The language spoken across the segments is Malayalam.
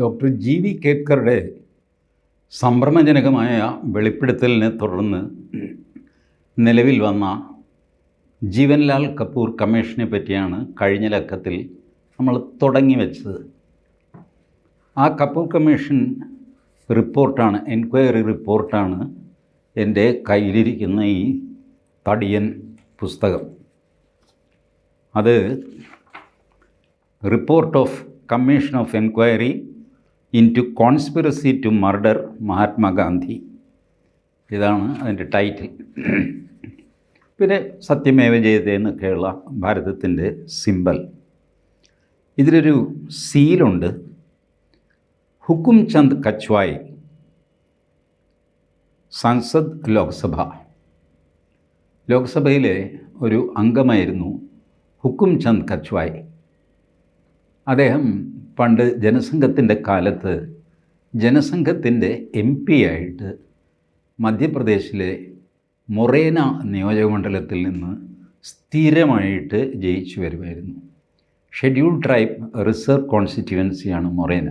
ഡോക്ടർ ജി വി കേത്കറുടെ സംഭ്രമജനകമായ വെളിപ്പെടുത്തലിനെ തുടർന്ന് നിലവിൽ വന്ന ജീവൻലാൽ കപൂർ കമ്മീഷനെ പറ്റിയാണ് കഴിഞ്ഞ ലക്കത്തിൽ നമ്മൾ തുടങ്ങി വെച്ചത്. ആ കപൂർ കമ്മീഷൻ റിപ്പോർട്ടാണ് എൻക്വയറി റിപ്പോർട്ടാണ് എന്റെ കയ്യിലിരിക്കുന്ന ഈ തടിയൻ പുസ്തകം. അത് report of commission of enquiry into conspiracy to murder Mahatma Gandhi ഇതാണ് അതിന്റെ ടൈറ്റിൽ പിന്നെ സത്യമേവ ജയതേ എന്നൊക്കെയുള്ള ഭാരതത്തിന്റെ സിമ്പൽ ഇതിലൊരു സീലുണ്ട് ഹുക്കും ചന്ദ് കച്വായ് സംസദ് ലോക്സഭ. ലോക്സഭയിലെ ഒരു അംഗമായിരുന്നു ഹുക്കും ചന്ദ് കച്വായ്. അദ്ദേഹം പണ്ട് ജനസംഘത്തിന്റെ കാലത്ത് ജനസംഘത്തിന്റെ എം പി ആയിട്ട് മധ്യപ്രദേശിലെ മൊറേന നിയോജകമണ്ഡലത്തിൽ നിന്ന് സ്ഥിരമായിട്ട് ജയിച്ചു വരുമായിരുന്നു. ഷെഡ്യൂൾ ട്രൈബ് റിസർവ് കോൺസ്റ്റിറ്റ്യുവൻസിയാണ് മൊറേന.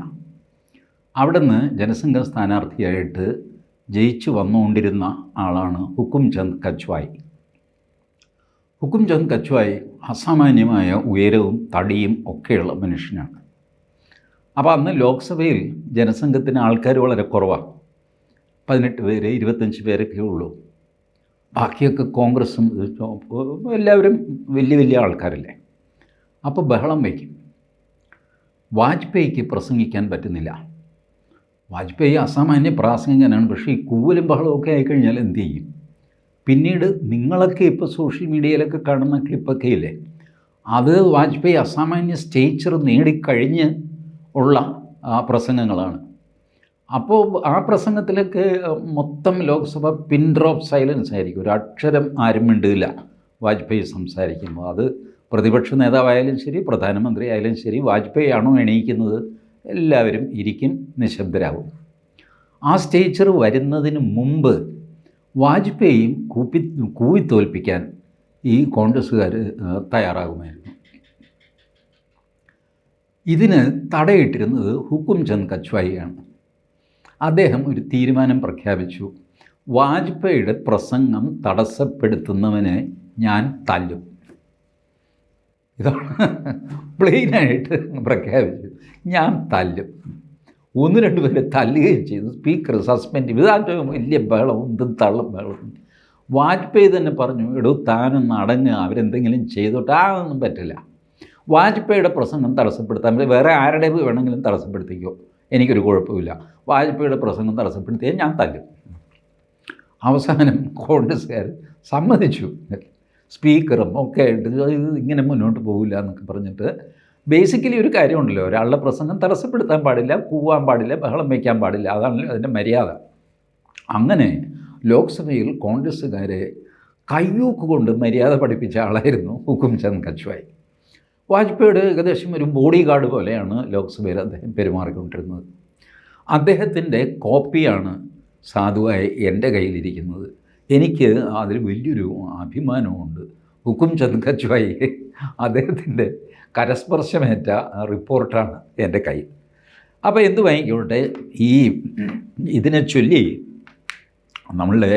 അവിടുന്ന് ജനസംഘ സ്ഥാനാർത്ഥിയായിട്ട് ജയിച്ചു വന്നുകൊണ്ടിരുന്ന ആളാണ് ഹുക്കും ചന്ദ് കച്വായ് ഹുക്കും ചന്ദ് കച്വായ് അസാമാന്യമായ ഉയരവും തടിയും ഒക്കെയുള്ള മനുഷ്യനാണ്. അപ്പോൾ അന്ന് ലോക്സഭയിൽ ജനസംഘത്തിന് ആൾക്കാർ വളരെ കുറവാണ് പതിനെട്ട് പേര് ഇരുപത്തഞ്ച് പേരൊക്കെ ഉള്ളൂ. ബാക്കിയൊക്കെ കോൺഗ്രസും എല്ലാവരും വലിയ വലിയ ആൾക്കാരല്ലേ. അപ്പോൾ ബഹളം വയ്ക്കും. വാജ്പേയിക്ക് പ്രസംഗിക്കാൻ പറ്റുന്നില്ല. വാജ്പേയി അസാമാന്യ പ്രാസംഗികനാണ് പക്ഷേ ഈ കൂവലും ബഹളമൊക്കെ ആയിക്കഴിഞ്ഞാൽ എന്ത് ചെയ്യും? പിന്നീട് നിങ്ങളൊക്കെ ഇപ്പോൾ സോഷ്യൽ മീഡിയയിലൊക്കെ കാണുന്ന ക്ലിപ്പൊക്കെ ഇല്ലേ അത് വാജ്പേയി അസാമാന്യ സ്റ്റേച്ചർ നേടിക്കഴിഞ്ഞ് ഉള്ള പ്രസംഗങ്ങളാണ്. അപ്പോൾ ആ പ്രസംഗത്തിലേക്ക് മൊത്തം ലോക്സഭ പിൻ ഡ്രോപ്പ് സൈലൻസ് ആയിരിക്കും. ഒരു അക്ഷരം ആരും മിണ്ടില്ല. വാജ്പേയി സംസാരിക്കുമ്പോൾ അത് പ്രതിപക്ഷ നേതാവായാലും ശരി പ്രധാനമന്ത്രി ആയാലും ശരി വാജ്പേയി ആണോ എണീക്കുന്നത്? എല്ലാവരും ഇരിക്കും നിശബ്ദരാകും. ആ സ്റ്റേച്ചർ വരുന്നതിന് മുമ്പ് വാജ്പേയിയും കൂപ്പി കൂവിത്തോൽപ്പിക്കാൻ ഈ കോൺഗ്രസ്സുകാർ തയ്യാറാകുമായിരുന്നു. ഇതിന് തടയിട്ടിരുന്നത് ഹുക്കും ചന്ദ് കച്വായിയാണ് അദ്ദേഹം ഒരു തീരുമാനം പ്രഖ്യാപിച്ചു. വാജ്പേയിയുടെ പ്രസംഗം തടസ്സപ്പെടുത്തുന്നവനെ ഞാൻ തല്ലും. ഇതാണ് പ്ലെയിനായിട്ട് പ്രഖ്യാപിച്ചു ഞാൻ തല്ലും. ഒന്ന് രണ്ട് പേരെ തല്ലുകയും ചെയ്തു. സ്പീക്കർ സസ്പെൻഡ് ചെയ്തു. ഇതാ വലിയ ബഹളം എന്തും തള്ളും ബഹളം വാജ്പേയി തന്നെ പറഞ്ഞു എടോ താനൊന്ന് അടങ്ങുക അവരെന്തെങ്കിലും ചെയ്തോട്ടെ. അതൊന്നും പറ്റില്ല. വാജ്പേയിയുടെ പ്രസംഗം തടസ്സപ്പെടുത്താൻ വേറെ ആരുടെ വേണമെങ്കിലും തടസ്സപ്പെടുത്തിക്കോ. എനിക്കൊരു കുഴപ്പമില്ല. വാജ്പേയിയുടെ പ്രസംഗം തടസ്സപ്പെടുത്തിയാൽ ഞാൻ തല്ലും. അവസാനം കോൺഗ്രസ്സുകാർ സമ്മതിച്ചു. സ്പീക്കറും ഒക്കെ ആയിട്ട് ഇത് ഇങ്ങനെ മുന്നോട്ട് പോകില്ല എന്നൊക്കെ പറഞ്ഞിട്ട് ബേസിക്കലി ഒരു കാര്യമുണ്ടല്ലോ. ഒരാളുടെ പ്രസംഗം തടസ്സപ്പെടുത്താൻ പാടില്ല കൂവാൻ പാടില്ല ബഹളം വയ്ക്കാൻ പാടില്ല. അതാണ് അതിന്റെ മര്യാദ. അങ്ങനെ ലോക്സഭയിൽ കോൺഗ്രസ്സുകാരെ കയ്യൂക്ക് കൊണ്ട് മര്യാദ പഠിപ്പിച്ച ആളായിരുന്നു ഹുക്കും ചന്ദ് കച്വായ് വാജ്പേയിയുടെ ഏകദേശം ഒരു ബോഡി ഗാർഡ് പോലെയാണ് ലോക്സഭയിൽ അദ്ദേഹം പെരുമാറിക്കൊണ്ടിരുന്നത്. അദ്ദേഹത്തിന്റെ കോപ്പിയാണ് സാധുവായി എന്റെ കയ്യിലിരിക്കുന്നത്. എനിക്ക് അതിൽ വലിയൊരു അഭിമാനമുണ്ട്. ഹുക്കും ചന്ദ് കച്ചുവായി അദ്ദേഹത്തിന്റെ കരസ്പർശമേറ്റ റിപ്പോർട്ടാണ് എന്റെ കയ്യിൽ. അപ്പോൾ എന്ത് വാങ്ങിക്കോട്ടെ ഈ ഇതിനെ ചൊല്ലി നമ്മളുടെ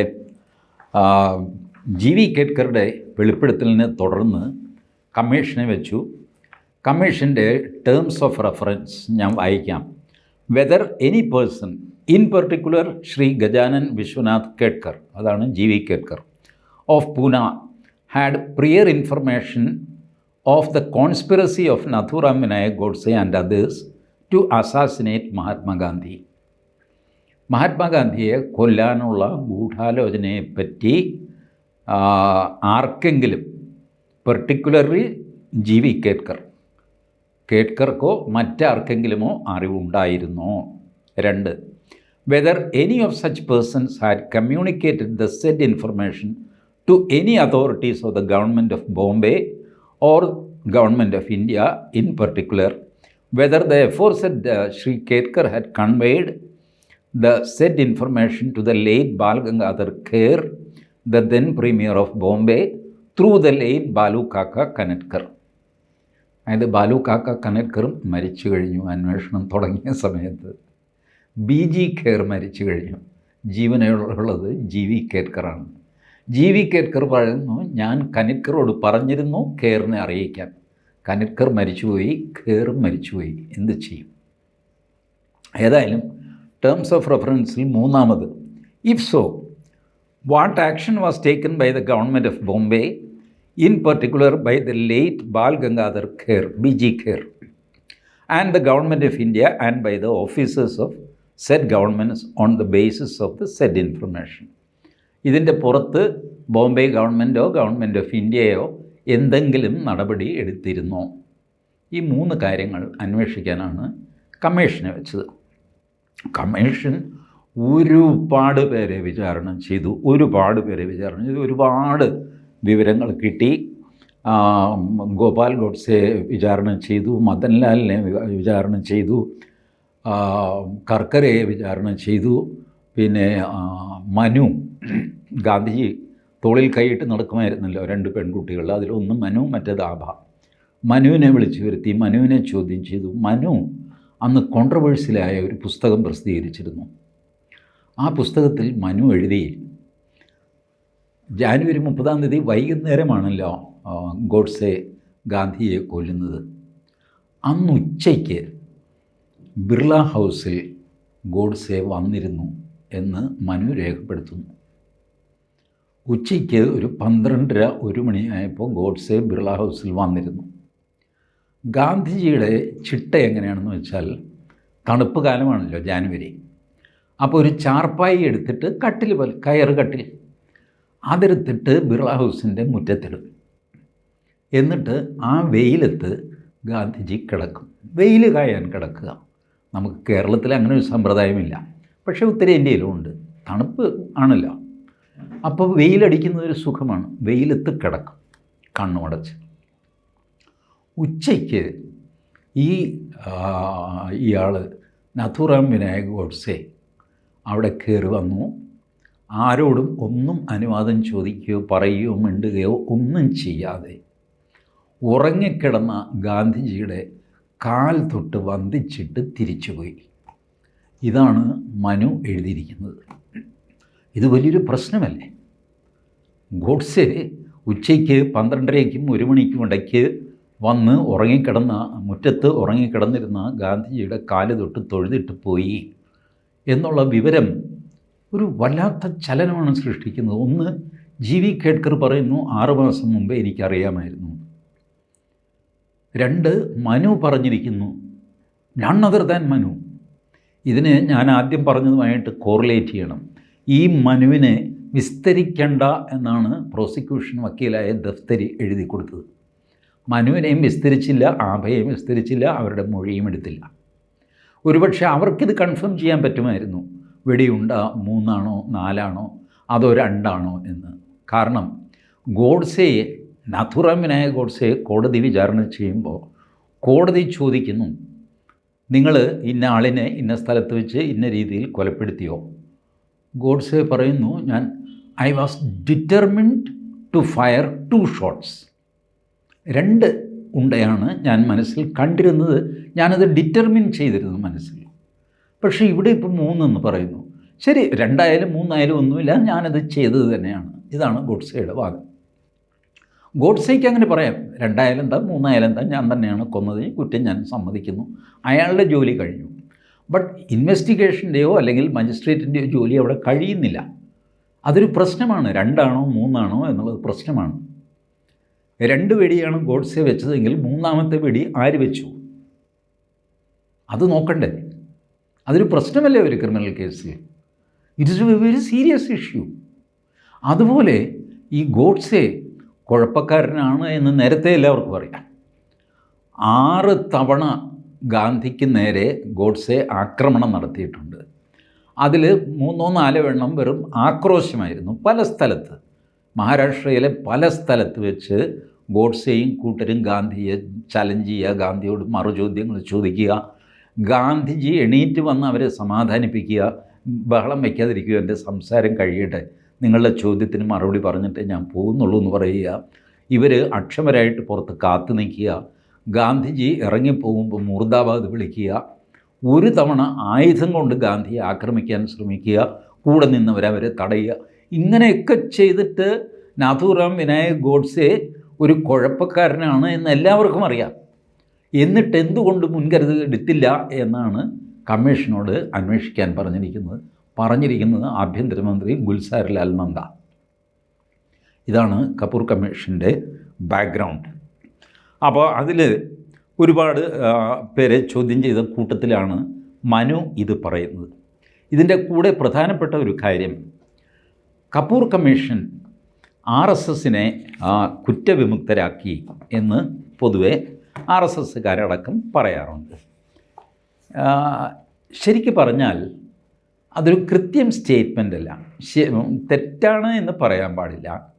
ജി വി കേട്കറുടെ വെളിപ്പെടുത്തലിനെ തുടർന്ന് കമ്മീഷനെ വെച്ചു. കമ്മീഷന്റെ ടേംസ് ഓഫ് റെഫറൻസ് ഞാൻ വായിക്കാം. Whether any person in particular Shri Gajanan Vishwanath Ketkar അതാണ് G V Ketkar of Poona had prior information of the conspiracy of Nathuram Vinayak Godse and others to assassinate Mahatma Gandhi മഹാത്മാഗാന്ധിയെ കൊല്ലാനുള്ള ഗൂഢാലോചനയെപ്പറ്റി ആർക്കെങ്കിലും പെർട്ടിക്കുലർലി ജി വി കേട്കർ കേട്കർക്കോ മറ്റാർക്കെങ്കിലുമോ അറിവുണ്ടായിരുന്നോ രണ്ട് whether any of such persons had communicated the said information to any authorities of the government of Bombay or government of India in particular whether the aforesaid Shri Ketkar had conveyed the said information to the late Bal Kher the then Premier of Bombay, through the late Balu Kaka Kanetkar. അതായത് ബാലു കാക്ക കനൽക്കറും മരിച്ചു കഴിഞ്ഞു അന്വേഷണം തുടങ്ങിയ സമയത്ത്. ബി ജി ഖേർ മരിച്ചു കഴിഞ്ഞു. ജീവനുള്ളത് ജി വി കേർക്കറാണ് ജി വി കേർക്കർ പറയുന്നു ഞാൻ കനിക്കറോട് പറഞ്ഞിരുന്നു ഖേറിനെ അറിയിക്കാൻ. കനിക്കർ മരിച്ചുപോയി ഖേറും മരിച്ചുപോയി. എന്ത് ചെയ്യും? ഏതായാലും ടേംസ് ഓഫ് റെഫറൻസിൽ മൂന്നാമത്. If so what action was taken by the government of Bombay particular by the late Bal Gangadhar Kher B G Kher and the government of India and by the officers of said governments on the basis of the said information ഇതിന്റെ പുറത്ത് ബോംബെ ഗവൺമെന്റോ ഗവൺമെന്റ് ഓഫ് ഇന്ത്യയോ എന്തെങ്കിലും നടപടി എടുത്തിരുന്നോ? ഈ മൂന്ന് കാര്യങ്ങൾ അന്വേഷിക്കാനാണ് കമ്മീഷനെ വെച്ചത്. കമ്മീഷൻ ഒരുപാട് പേരെ വിചാരണ ചെയ്തു ഒരുപാട് പേരെ വിചാരണ ചെയ്തു ഒരുപാട് വിവരങ്ങൾ കിട്ടി. ഗോപാൽ ഗോഡ്സെ വിചാരണ ചെയ്തു മദൻലാലിനെ വിചാരണ ചെയ്തു കർക്കരയെ വിചാരണ ചെയ്തു പിന്നെ മനു ഗാന്ധിജി തോളിൽ കൈയിട്ട് നടക്കുമായിരുന്നല്ലോ രണ്ട് പെൺകുട്ടികൾ. അതിലൊന്ന് മനു മറ്റേത് ആഭ. മനുവിനെ വിളിച്ചു വരുത്തി മനുവിനെ ചോദ്യം ചെയ്തു. മനു അന്ന് കോൺട്രവേഴ്സിലായ ഒരു പുസ്തകം പ്രസിദ്ധീകരിച്ചിരുന്നു. ആ പുസ്തകത്തിൽ മനു എഴുതി ജാനുവരി മുപ്പതാം തീയതി വൈകുന്നേരമാണല്ലോ ഗോഡ്സെ ഗാന്ധിയെ കൊല്ലുന്നത്. അന്ന് ഉച്ചയ്ക്ക് ബിർള ഹൗസിൽ ഗോഡ്സെ വന്നിരുന്നു എന്ന് മനു രേഖപ്പെടുത്തുന്നു. ഉച്ചയ്ക്ക് ഒരു പന്ത്രണ്ടര ഒരു മണിയായപ്പോൾ ഗോഡ്സെ ബിർള ഹൗസിൽ വന്നിരുന്നു. ഗാന്ധിജിയുടെ ചിട്ട എങ്ങനെയാണെന്ന് വെച്ചാൽ തണുപ്പ് കാലമാണല്ലോ ജാനുവരി. അപ്പോൾ ഒരു ചാർപ്പായി എടുത്തിട്ട് കട്ടിൽ പോലെ കയറ് കട്ടിൽ അതെടുത്തിട്ട് ബിർള ഹൗസിന്റെ മുറ്റത്തിടും. എന്നിട്ട് ആ വെയിലത്ത് ഗാന്ധിജി കിടക്കും. വെയിൽ കായാൻ കിടക്കുക. നമുക്ക് കേരളത്തിൽ അങ്ങനെ ഒരു സമ്പ്രദായമില്ല. പക്ഷേ ഉത്തരേന്ത്യയിലും ഉണ്ട്. തണുപ്പ് ആണല്ലോ. അപ്പോൾ വെയിലടിക്കുന്ന ഒരു സുഖമാണ്. വെയിലത്ത് കിടക്കും കണ്ണുമടച്ച്. ഉച്ചയ്ക്ക് ഈ ഇയാൾ നഥുറാം വിനായക് ഗോഡ്സെ അവിടെ കയറി വന്നു. ആരോടും ഒന്നും അനുവാദം ചോദിക്കുകയോ പറയുകയോ മിണ്ടുകയോ ഒന്നും ചെയ്യാതെ ഉറങ്ങിക്കിടന്ന ഗാന്ധിജിയുടെ കാൽ തൊട്ട് വന്ദിച്ചിട്ട് തിരിച്ചുപോയി. ഇതാണ് മനു എഴുതിയിരിക്കുന്നത്. ഇത് വലിയൊരു പ്രശ്നമല്ലേ? ഗോഡ്സെ ഉച്ചയ്ക്ക് പന്ത്രണ്ടരയ്ക്കും ഒരു മണിക്കും ഇടയ്ക്ക് വന്ന് ഉറങ്ങിക്കിടന്ന മുറ്റത്ത് ഉറങ്ങിക്കിടന്നിരുന്ന ഗാന്ധിജിയുടെ കാൽ തൊട്ട് തൊഴുതിട്ട് പോയി എന്നുള്ള വിവരം ഒരു വല്ലാത്ത ചലനമാണ് സൃഷ്ടിക്കുന്നത്. ഒന്ന് ജി വി കേഡ്കർ പറയുന്നു ആറു മാസം മുമ്പേ എനിക്കറിയാമായിരുന്നു. രണ്ട് മനു പറഞ്ഞിരിക്കുന്നു ഞാൻ അതർ ദാൻ മനു. ഇതിന് ഞാൻ ആദ്യം പറഞ്ഞതുമായിട്ട് കോറിലേറ്റ് ചെയ്യണം. ഈ മനുവിനെ വിസ്തരിക്കേണ്ട എന്നാണ് പ്രോസിക്യൂഷൻ വക്കീലായ ദഫ്തരി എഴുതി കൊടുത്തത്. മനുവിനെയും വിസ്തരിച്ചില്ല ആഭയെയും വിസ്തരിച്ചില്ല അവരുടെ മൊഴിയും എടുത്തില്ല. ഒരുപക്ഷെ അവർക്കിത് കൺഫേം ചെയ്യാൻ പറ്റുമായിരുന്നു. വെടിയുണ്ട മൂന്നാണോ നാലാണോ അതോ രണ്ടാണോ എന്ന്. കാരണം ഗോഡ്സെയെ നാഥുറാമിനായ ഗോഡ്സെയെ കോടതി വിചാരണ ചെയ്യുമ്പോൾ കോടതി ചോദിക്കുന്നു നിങ്ങൾ ഇന്ന ആളിനെ ഇന്ന സ്ഥലത്ത് വെച്ച് ഇന്ന രീതിയിൽ കൊലപ്പെടുത്തിയോ? ഗോഡ്സെ പറയുന്നു ഞാൻ I was determined to fire two shots രണ്ട് ഉണ്ടയാണ് ഞാൻ മനസ്സിൽ കണ്ടിരുന്നത്. ഞാനത് ഡിറ്റർമിൻ ചെയ്തിരുന്നു മനസ്സിൽ. പക്ഷേ ഇവിടെ ഇപ്പം മൂന്നെന്ന് പറയുന്നു. ശരി രണ്ടായാലും മൂന്നായാലും ഒന്നുമില്ല. ഞാനത് ചെയ്തത് തന്നെയാണ്. ഇതാണ് ഗോഡ്സേയുടെ വാദം ഗോഡ്സേക്ക് അങ്ങനെ പറയാം. രണ്ടായാലും എന്താ മൂന്നായാലും എന്താ ഞാൻ തന്നെയാണ് കൊന്നത്. കുറ്റം ഞാൻ സമ്മതിക്കുന്നു. അയാളുടെ ജോലി കഴിഞ്ഞു. ബട്ട് ഇൻവെസ്റ്റിഗേഷന്റെയോ അല്ലെങ്കിൽ മജിസ്ട്രേറ്റിന്റെയോ ജോലി അവിടെ കഴിയുന്നില്ല. അതൊരു പ്രശ്നമാണ്. രണ്ടാണോ മൂന്നാണോ എന്നുള്ളത് പ്രശ്നമാണ്. രണ്ട് വെടിയാണ് ഗോഡ്സെ വെച്ചതെങ്കിൽ മൂന്നാമത്തെ വെടി ആര് വെച്ചു? അത് നോക്കണ്ടേ. അതൊരു പ്രശ്നമല്ലേ ഒരു ക്രിമിനൽ കേസിൽ? It is a very serious issue അതുപോലെ ഈ ഗോഡ്സെ കുഴപ്പക്കാരനാണ് എന്ന് നേരത്തെ എല്ലാവർക്കും അറിയാം. ആറ് തവണ ഗാന്ധിക്ക് നേരെ ഗോഡ്സെ ആക്രമണം നടത്തിയിട്ടുണ്ട്. അതിൽ മൂന്നോ നാലോ എണ്ണം വെറും ആക്രോശമായിരുന്നു പല സ്ഥലത്ത്. മഹാരാഷ്ട്രയിലെ പല സ്ഥലത്ത് വെച്ച് ഗോഡ്സെയും കൂട്ടരും ഗാന്ധിയെ ചലഞ്ച് ചെയ്യുക ഗാന്ധിയോട് മറുചോദ്യങ്ങൾ ചോദിക്കുക ഗാന്ധിജി എണീറ്റ് വന്ന് അവരെ സമാധാനിപ്പിക്കുക ബഹളം വയ്ക്കാതിരിക്കുക എന്റെ സംസാരം കഴിയട്ടെ. നിങ്ങളുടെ ചോദ്യത്തിന് മറുപടി പറഞ്ഞിട്ട് ഞാൻ പോകുന്നുള്ളൂ എന്ന് പറയുക. ഇവർ അക്ഷമരായിട്ട് പുറത്ത് കാത്തു നിൽക്കുക. ഗാന്ധിജി ഇറങ്ങിപ്പോകുമ്പോൾ മുർദാബാദ് വിളിക്കുക. ഒരു തവണ ആയുധം കൊണ്ട് ഗാന്ധിയെ ആക്രമിക്കാൻ ശ്രമിക്കുക. കൂടെ നിന്നവരവരെ തടയുക. ഇങ്ങനെയൊക്കെ ചെയ്തിട്ട് നാഥുറാം വിനായക് ഗോഡ്സെ ഒരു കുഴപ്പക്കാരനാണ് എന്ന് എല്ലാവർക്കും അറിയാം. എന്നിട്ട് എന്തുകൊണ്ട് മുൻകരുതൽ എടുത്തില്ല എന്നാണ് കമ്മീഷനോട് അന്വേഷിക്കാൻ പറഞ്ഞിരിക്കുന്നത്. പറഞ്ഞിരിക്കുന്നത് ആഭ്യന്തരമന്ത്രി ഗുൽസാരിലാൽ നന്ദ. ഇതാണ് കപൂർ കമ്മീഷന്റെ ബാക്ക്ഗ്രൗണ്ട് അപ്പോൾ അതിൽ ഒരുപാട് പേരെ ചോദ്യം ചെയ്ത കൂട്ടത്തിലാണ് മനു ഇത് പറയുന്നത്. ഇതിന്റെ കൂടെ പ്രധാനപ്പെട്ട ഒരു കാര്യം കപൂർ കമ്മീഷൻ ആർ എസ് എസിനെ കുറ്റവിമുക്തരാക്കി എന്ന് പൊതുവെ ആർ എസ് എസ്സുകാരടക്കം പറയാറുണ്ട്. ശരിക്കു പറഞ്ഞാൽ അതൊരു കൃത്യം സ്റ്റേറ്റ്മെന്റ് അല്ല തെറ്റാണ് എന്ന് പറയാൻ പാടില്ല.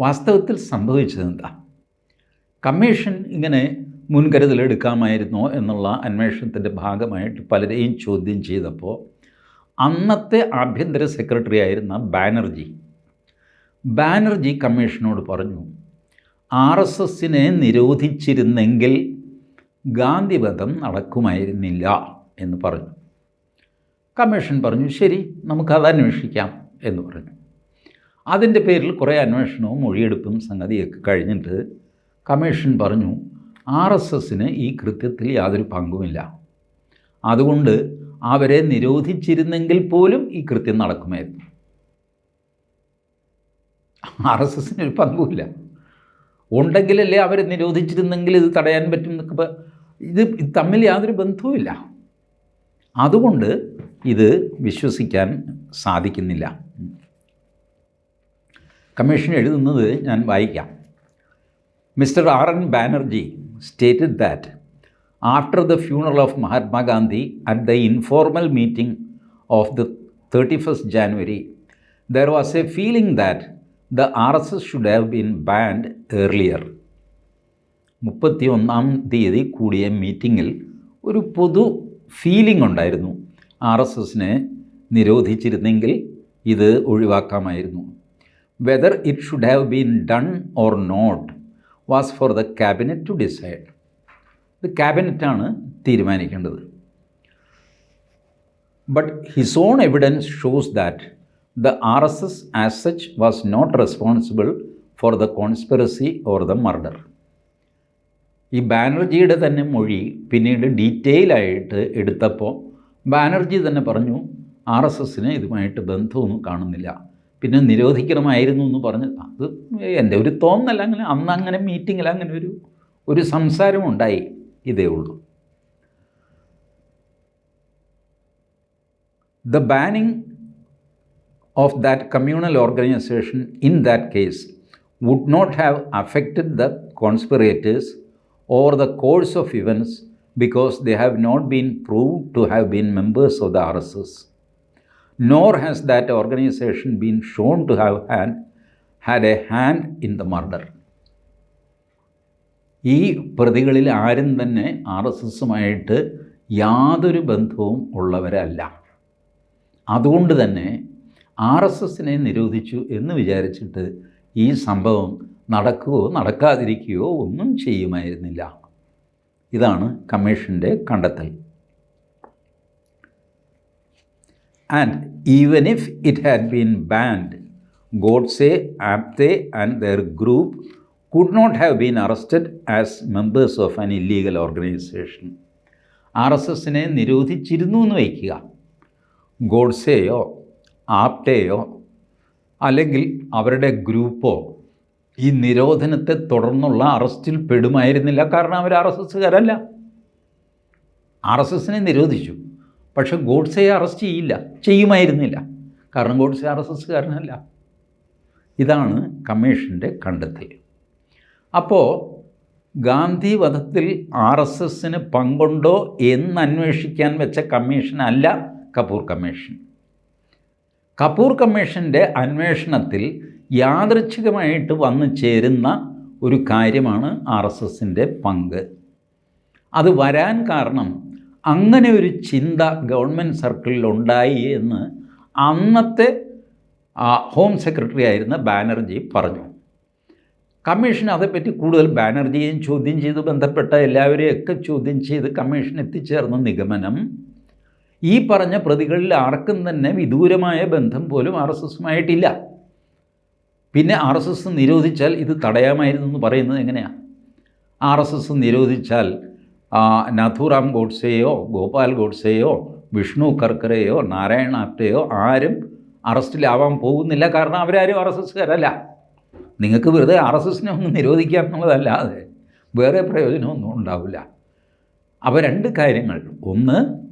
വാസ്തവത്തിൽ സംഭവിച്ചത് എന്താ കമ്മീഷൻ ഇങ്ങനെ മുൻകരുതലെടുക്കാമായിരുന്നോ എന്നുള്ള അന്വേഷണത്തിന്റെ ഭാഗമായിട്ട് പലരെയും ചോദ്യം ചെയ്തപ്പോൾ അന്നത്തെ ആഭ്യന്തര സെക്രട്ടറി ആയിരുന്ന ബാനർജി ബാനർജി കമ്മീഷനോട് പറഞ്ഞു ആർ എസ് എസിനെ നിരോധിച്ചിരുന്നെങ്കിൽ ഗാന്ധിവധം നടക്കുമായിരുന്നില്ല എന്ന് പറഞ്ഞു. കമ്മീഷൻ പറഞ്ഞു ശരി നമുക്കത് അന്വേഷിക്കാം എന്ന് പറഞ്ഞു. അതിന്റെ പേരിൽ കുറേ അന്വേഷണവും മൊഴിയെടുപ്പും സംഗതിയൊക്കെ കഴിഞ്ഞിട്ട് കമ്മീഷൻ പറഞ്ഞു ആർ എസ് എസിന് ഈ കൃത്യത്തിൽ യാതൊരു പങ്കുമില്ല. അതുകൊണ്ട് അവരെ നിരോധിച്ചിരുന്നെങ്കിൽ പോലും ഈ കൃത്യം നടക്കുമായിരുന്നു. ആർ എസ് എസിന് ഒരു പങ്കുമില്ല. ഉണ്ടെങ്കിലല്ലേ അവർ നിരോധിച്ചിരുന്നെങ്കിൽ ഇത് തടയാൻ പറ്റും ഇത് തമ്മിൽ യാതൊരു ബന്ധവുമില്ല. അതുകൊണ്ട് ഇത് വിശ്വസിക്കാൻ സാധിക്കുന്നില്ല. കമ്മീഷൻ എഴുതുന്നത് ഞാൻ വായിക്കാം. Mister R N Banerjee stated that after the funeral of Mahatma Gandhi at the informal meeting of the thirty first January there was a feeling that feeling R S S should have been banned earlier മുപ്പത്തി ഒന്നാം തീയതി കൂടിയ മീറ്റിങ്ങിൽ ഒരു പൊതു ഫീലിംഗ് ഉണ്ടായിരുന്നു. ആർ എസ് എസിനെ നിരോധിച്ചിരുന്നെങ്കിൽ ഇത് ഒഴിവാക്കാമായിരുന്നു. Whether it should have been done or not was for the cabinet to decide ഇത് ക്യാബിനറ്റാണ് തീരുമാനിക്കേണ്ടത്. But his own evidence shows that the R S S as such was not responsible for the conspiracy or the murder ഈ ബാനർജിയുടെ തന്നെ മൊഴി പിന്നീട് ഡീറ്റെയിൽ ആയിട്ട് എടുത്തപ്പോൾ ബാനർജി തന്നെ പറഞ്ഞു ആർ എസ് എസിന് ഇതുമായിട്ട് ബന്ധമൊന്നും കാണുന്നില്ല. പിന്നെ നിരോധിക്കണമായിരുന്നു എന്ന് പറഞ്ഞ് അത് എന്റെ ഒരു തോന്നല അങ്ങനെ അന്ന് അങ്ങനെ മീറ്റിങ്ങിൽ അങ്ങനെ ഒരു ഒരു സംസാരം ഉണ്ടായി ഇതേ ഉള്ളൂ. The banning of that communal organization in that case would not have affected the conspirators or the course of events because they have not been proved to have been members of the RSS. Nor has that organization been shown to have had, had a hand in the murder. ഈ പ്രതികളിൽ ആരും തന്നെ ആർ എസ് എസുമായിട്ട് യാതൊരു ബന്ധവും ഉള്ളവരല്ല അതുകൊണ്ട് തന്നെ ആർ എസ് എസിനെ നിരോധിച്ചു എന്ന് വിചാരിച്ചിട്ട് ഈ സംഭവം നടക്കുകയോ നടക്കാതിരിക്കുകയോ ഒന്നും ചെയ്യുമായിരുന്നില്ല. ഇതാണ് കമ്മീഷന്റെ കണ്ടെത്തൽ. And even if it had been banned Godse Apte and their group could not have been arrested as members of an illegal organisation R S എസിനെ നിരോധിച്ചിരുന്നു എന്ന് വയ്ക്കുക. ഗോഡ്സെയോ ആപ്റ്റെയോ അല്ലെങ്കിൽ അവരുടെ ഗ്രൂപ്പോ ഈ നിരോധനത്തെ തുടർന്നുള്ള അറസ്റ്റിൽ പെടുമായിരുന്നില്ല. കാരണം അവർ ആർ എസ് എസ്സുകാരല്ല. ആർ എസ് എസിനെ നിരോധിച്ചു. പക്ഷെ ഗോഡ്സയെ അറസ്റ്റ് ചെയ്യില്ല. ചെയ്യുമായിരുന്നില്ല. കാരണം ഗോഡ്സെ ആർ എസ് എസ്സുകാരനല്ല. ഇതാണ് കമ്മീഷന്റെ കണ്ടെത്തൽ. അപ്പോൾ ഗാന്ധി വധത്തിൽ ആർ എസ് എസിന് പങ്കുണ്ടോ എന്നന്വേഷിക്കാൻ വെച്ച കമ്മീഷനല്ല കപൂർ കമ്മീഷൻ. കപൂർ കമ്മീഷന്റെ അന്വേഷണത്തിൽ യാദൃച്ഛികമായിട്ട് വന്നു ചേരുന്ന ഒരു കാര്യമാണ് ആർ എസ് എസിന്റെ പങ്ക്. അത് വരാൻ കാരണം അങ്ങനെ ഒരു ചിന്ത ഗവൺമെന്റ് സർക്കിളിൽ ഉണ്ടായി എന്ന് അന്നത്തെ ഹോം സെക്രട്ടറി ആയിരുന്ന ബാനർജി പറഞ്ഞു. കമ്മീഷൻ അതേപ്പറ്റി കൂടുതൽ ബാനർജിയെയും ചോദ്യം ചെയ്ത് ബന്ധപ്പെട്ട എല്ലാവരെയൊക്കെ ചോദ്യം ചെയ്ത് കമ്മീഷൻ എത്തിച്ചേർന്ന നിഗമനം ഈ പറഞ്ഞ പ്രതികളിൽ ആർക്കും തന്നെ വിദൂരമായ ബന്ധം പോലും ആർ എസ് എസുമായിട്ടില്ല. പിന്നെ ആർ എസ് എസ് നിരോധിച്ചാൽ ഇത് തടയാമായിരുന്നു എന്ന് പറയുന്നത് എങ്ങനെയാണ് ആർ എസ് എസ് നിരോധിച്ചാൽ നാഥുറാം ഗോഡ്സെയോ ഗോപാൽ ഗോഡ്സെയോ വിഷ്ണു കർക്കറെയോ നാരായണ ആപ്റ്റെയോ ആരും അറസ്റ്റിലാവാൻ പോകുന്നില്ല. കാരണം അവരാരും ആർ എസ് എസ്സുകാരല്ല നിങ്ങൾക്ക് വെറുതെ ആർ എസ് എസിനെ ഒന്ന് നിരോധിക്കുക എന്നുള്ളതല്ലാതെ വേറെ പ്രയോജനമൊന്നും ഉണ്ടാവില്ല. അപ്പോൾ രണ്ട് കാര്യങ്ങൾ. ഒന്ന്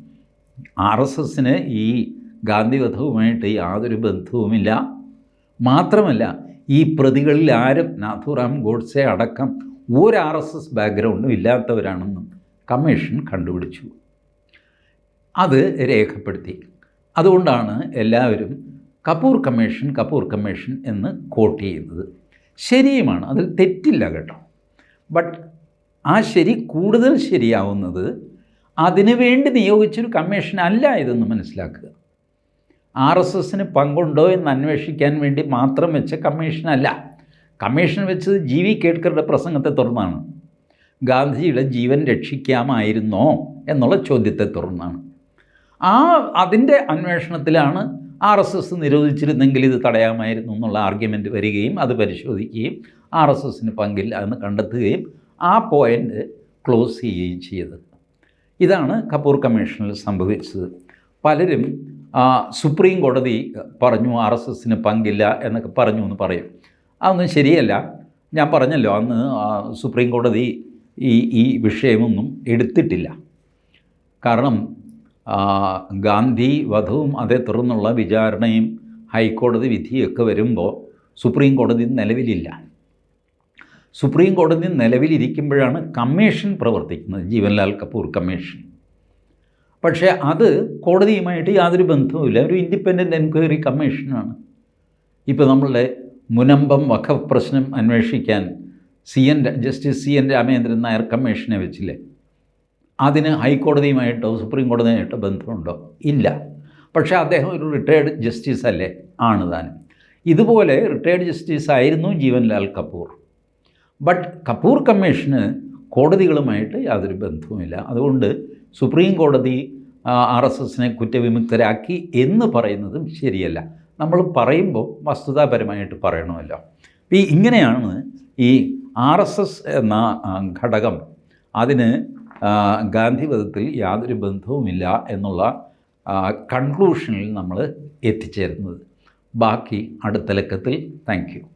ആർ എസ് എസിന് ഈ ഗാന്ധിവധവുമായിട്ട് യാതൊരു ബന്ധവുമില്ല. മാത്രമല്ല ഈ പ്രതികളിൽ ആരും നാഥുറാം ഗോഡ്സെ അടക്കം ഒരു ആർ എസ് എസ് ബാക്ക്ഗ്രൗണ്ടും ഇല്ലാത്തവരാണെന്നും കമ്മീഷൻ കണ്ടുപിടിച്ചു. അത് രേഖപ്പെടുത്തി. അതുകൊണ്ടാണ് എല്ലാവരും കപൂർ കമ്മീഷൻ കപൂർ കമ്മീഷൻ എന്ന് കോട്ട് ചെയ്യുന്നത്. ശരിയുമാണ് അതിൽ തെറ്റില്ല കേട്ടോ. ബട്ട് ആ ശരി കൂടുതൽ ശരിയാവുന്നത് അതിനു വേണ്ടി നിയോഗിച്ചൊരു കമ്മീഷൻ അല്ല ഇതെന്ന് മനസ്സിലാക്കുക. ആർ എസ് എസിന് പങ്കുണ്ടോ എന്ന് അന്വേഷിക്കാൻ വേണ്ടി മാത്രം വെച്ച കമ്മീഷനല്ല കമ്മീഷൻ വെച്ചത് ജി വി കേഡ്കറുടെ പ്രസംഗത്തെ തുടർന്നാണ്. ഗാന്ധിജിയുടെ ജീവൻ രക്ഷിക്കാമായിരുന്നോ എന്നുള്ള ചോദ്യത്തെ തുടർന്നാണ്. ആ അതിന്റെ അന്വേഷണത്തിലാണ് ആർ എസ് എസ് നിരോധിച്ചിരുന്നെങ്കിൽ ഇത് തടയാമായിരുന്നു എന്നുള്ള ആർഗ്യുമെന്റ് വരികയും അത് പരിശോധിക്കുകയും ആർ എസ് എസിന് പങ്കില്ല എന്ന് കണ്ടെത്തുകയും ആ പോയിന്റ് ക്ലോസ് ചെയ്യുകയും ചെയ്തത്. ഇതാണ് കപൂർ കമ്മീഷനിൽ സംഭവിച്ചത്. പലരും സുപ്രീം കോടതി പറഞ്ഞു ആർ എസ് എസിന് പങ്കില്ല എന്നൊക്കെ പറഞ്ഞു എന്ന് പറയും. അതൊന്നും ശരിയല്ല. ഞാൻ പറഞ്ഞല്ലോ അന്ന് സുപ്രീം കോടതി ഈ ഈ വിഷയമൊന്നും എടുത്തിട്ടില്ല. കാരണം ഗാന്ധി വധവും അതേ തുടർന്നുള്ള വിചാരണയും ഹൈക്കോടതി വിധിയൊക്കെ വരുമ്പോൾ സുപ്രീം കോടതി നിലവിലില്ല. സുപ്രീം കോടതി നിലവിലിരിക്കുമ്പോഴാണ് കമ്മീഷൻ പ്രവർത്തിക്കുന്നത് ജീവൻലാൽ കപൂർ കമ്മീഷൻ. പക്ഷേ അത് കോടതിയുമായിട്ട് യാതൊരു ബന്ധവുമില്ല. ഒരു ഇൻഡിപെൻഡന്റ് എൻക്വയറി കമ്മീഷനാണ്. ഇപ്പോൾ നമ്മളുടെ മുനമ്പം വഖഫ് പ്രശ്നം അന്വേഷിക്കാൻ C N justice C N Ramendran Nair കമ്മീഷനെ വെച്ചില്ലേ? അതിന് ഹൈക്കോടതിയുമായിട്ടോ സുപ്രീം കോടതിയുമായിട്ടോ ബന്ധമുണ്ടോ? ഇല്ല. പക്ഷേ അദ്ദേഹം ഒരു റിട്ടയേർഡ് ജസ്റ്റിസ് അല്ലേ ആണ് താനും. ഇതുപോലെ റിട്ടയേർഡ് ജസ്റ്റിസ് ആയിരുന്നു ജീവൻലാൽ കപൂർ. ബട്ട് കപൂർ കമ്മീഷന് കോടതികളുമായിട്ട് യാതൊരു ബന്ധവുമില്ല. അതുകൊണ്ട് സുപ്രീം കോടതി ആർ എസ് എസിനെ കുറ്റവിമുക്തരാക്കി എന്ന് പറയുന്നതും ശരിയല്ല. നമ്മൾ പറയുമ്പോൾ വസ്തുതാപരമായിട്ട് പറയണമല്ലോ. ഈ ഇങ്ങനെയാണ് ഈ ആർ എസ് എസ് എന്ന ഘടകം അതിന് ഗാന്ധിവധത്തിൽ യാതൊരു ബന്ധവുമില്ല എന്നുള്ള കൺക്ലൂഷനിൽ നമ്മൾ എത്തിച്ചേരുന്നത്. ബാക്കി അടുത്ത ലക്കത്തിൽ. താങ്ക്